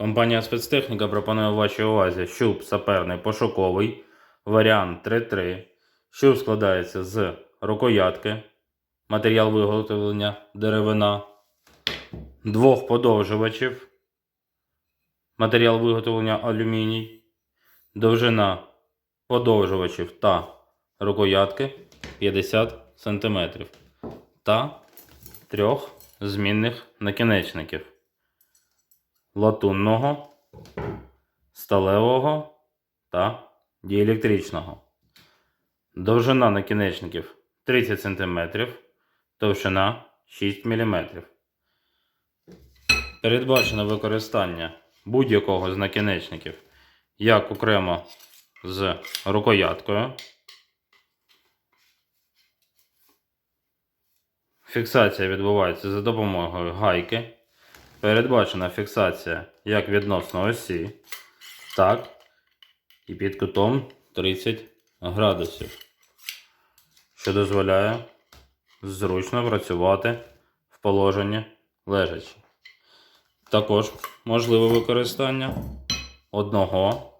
Компанія спецтехніка пропонує вашій увазі щуп саперний пошуковий, варіант 3.3. Щуп складається з рукоятки, матеріал виготовлення деревина, двох подовжувачів, матеріал виготовлення алюміній, довжина подовжувачів та рукоятки 50 см та трьох змінних накінечників латунного, сталевого та діелектричного. Довжина накінечників 30 см, товщина 6 мм. Передбачено використання будь-якого з накінечників як окремо з рукояткою. Фіксація відбувається за допомогою гайки. Передбачена фіксація як відносно осі, так і під кутом 30 градусів, що дозволяє зручно працювати в положенні лежачи. Також можливе використання одного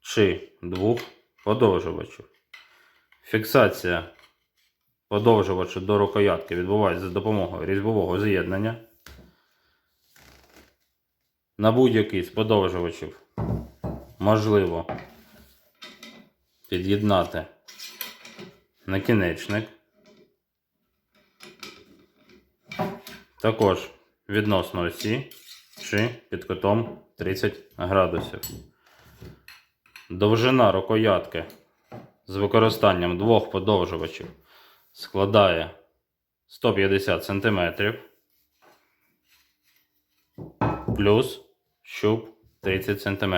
чи двох подовжувачів. Фіксація подовжувача до рукоятки відбувається за допомогою різьбового з'єднання. На будь-який з подовжувачів можливо під'єднати накінечник. Також відносно осі чи під кутом 30 градусів. Довжина рукоятки з використанням двох подовжувачів складає 150 см плюс щуп 30 см.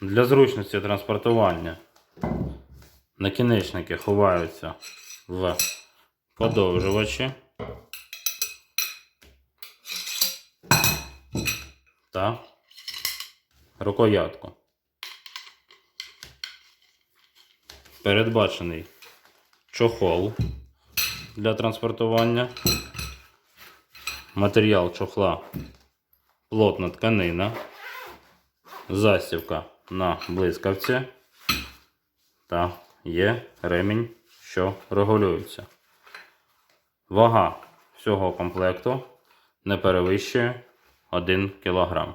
Для зручності транспортування накінечники ховаються в подовжувачі та рукоятку. Передбачений чохол для транспортування. Матеріал чохла плотна тканина, засівка на блискавці та є ремінь, що регулюється. Вага всього комплекту не перевищує 1 кг.